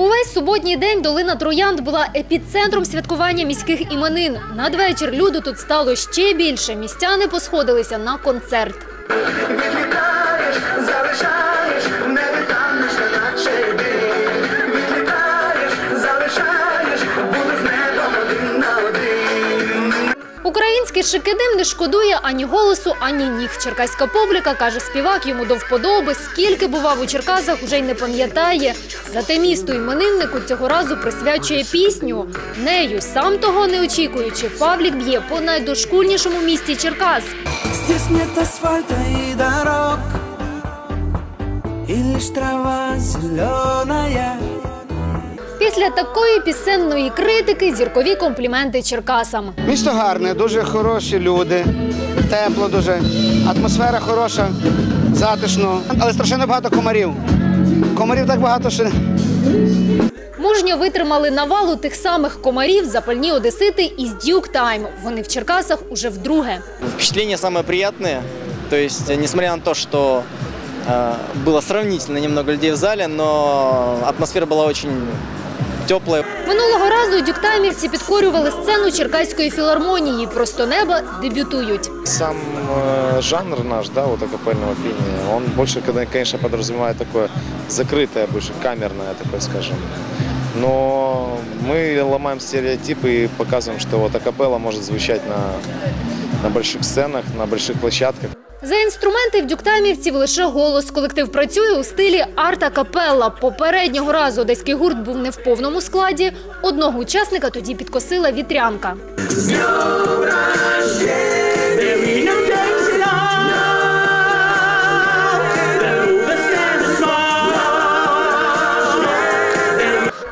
Увесь суботній день долина Троянд була епіцентром святкування міських іменин. Надвечір люду тут стало ще більше. Містяни посходилися на концерт. Відлітаєш, залишаєш, Український шикидим не шкодує ані голосу, ані ніг. Черкаська публіка, каже співак, йому до вподоби. Скільки бував у Черкасах, уже й не пам'ятає. Зате місту імениннику цього разу присвячує пісню. Нею, сам того не очікуючи, Павлік б'є по найдошкульнішому місті Черкас. Здесь нет асфальта и дорог И лишь трава зеленая Після такої пісенної критики зіркові компліменти Черкасам. Місто гарне, дуже хороші люди, тепло дуже, атмосфера хороша, затишно, але страшенно багато комарів. Комарів так багато, що Мужньо витримали навалу тих самих комарів запальні одесити із Дюк Тайм. Вони в Черкасах уже вдруге. Впечатления самые приятные. То есть, э, несмотря на то, что э, было сравнительно немного людей в зале, но атмосфера была очень теплая. Минулого разу дюктаймівці підкорювали сцену Черкаської філармонії. Просто неба дебютують. Сам э, жанр наш, да, вот акапельного пения, он больше, когда, конечно, подразумевает такое закрытое, больше камерное, такое, скажем. Но мы ломаем стереотипы и показываем, что вот акапелла может звучать на, на больших сценах, на больших площадках. За інструменти в дюктаймівців лише голос. Колектив працює у стилі арта капелла. Попереднього разу одеський гурт був не в повному складі. Одного учасника тоді підкосила вітрянка.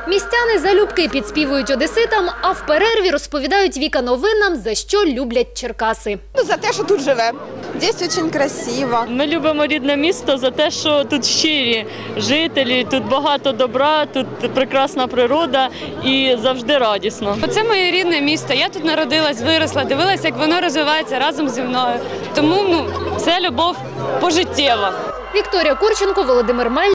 Містяни залюбки підспівують одеситам, а в перерві розповідають Віка новинам, за що люблять Черкаси. Ну, за те, що тут живе. Здесь очень красиво. Ми любимо рідне місто за те, що тут щирі жителі, тут багато добра, тут прекрасна природа і завжди радісно. Це моє рідне місто. Я тут народилась, виросла, дивилася, як воно розвивається разом зі мною. Тому ну це любов пожиттєва. Вікторія Курченко, Володимир Мель.